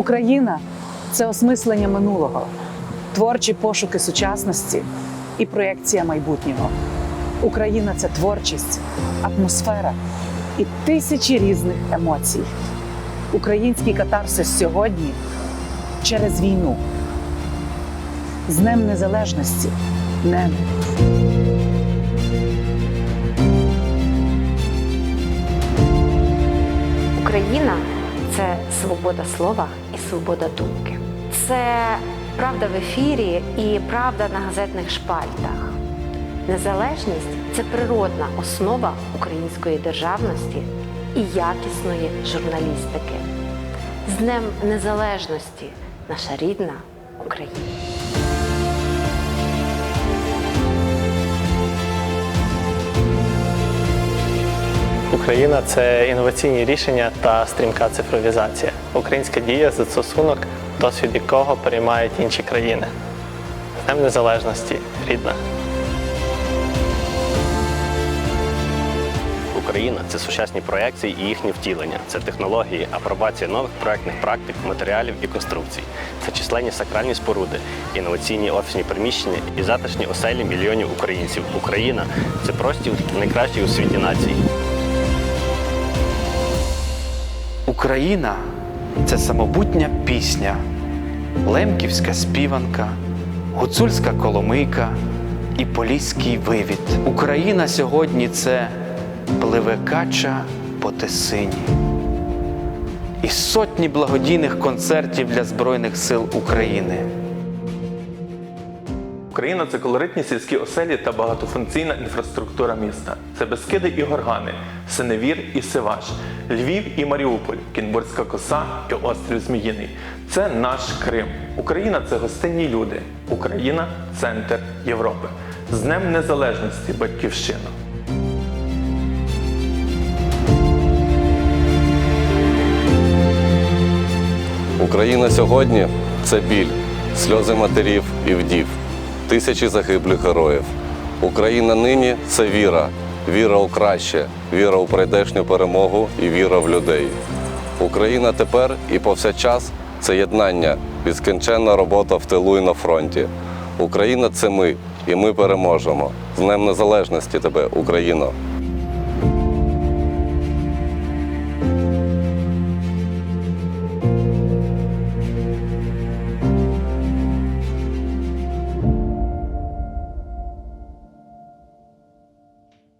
Україна це осмислення минулого, творчі пошуки сучасності і проєкція майбутнього. Україна це творчість, атмосфера і тисячі різних емоцій. Український катарсис сьогодні через війну. З Днем Незалежності, небо. Україна це свобода слова свобода думки. Це правда в ефірі і правда на газетних шпальтах. Незалежність це природна основа української державності і якісної журналістики. З Днем Незалежності, наша рідна Україна. Україна це інноваційні рішення та стрімка цифровізація. Українська дія застосунок, досвід якого переймають інші країни. З Незалежності, рідна. Україна це сучасні проекції і їхнє втілення. Це технології, апробація нових проектних практик, матеріалів і конструкцій. Це численні сакральні споруди, інноваційні офісні приміщення і затишні оселі мільйонів українців. Україна це простір найкращих у світі націй. Україна це самобутня пісня, лемківська співанка, гуцульська коломийка і поліський вивід. Україна сьогодні це пливе кача по Тесині. І сотні благодійних концертів для Збройних сил України. Україна це колоритні сільські оселі та багатофункційна інфраструктура міста. Це Бескиди і Горгани, Синевір і Сиваш, Львів і Маріуполь, Кінбурзька коса і острів Зміїний. Це наш Крим. Україна це гостинні люди. Україна центр Європи. З Днем Незалежності, Батьківщина. Україна сьогодні це біль, сльози матерів і вдів, тисячі загиблих героїв. Україна нині це віра, віра у краще, віра у прийдешню перемогу і віра в людей. Україна тепер і повсякчас це єднання, безкінченна робота в тилу і на фронті. Україна це ми, і ми переможемо. З Днем Незалежності тебе, Україно!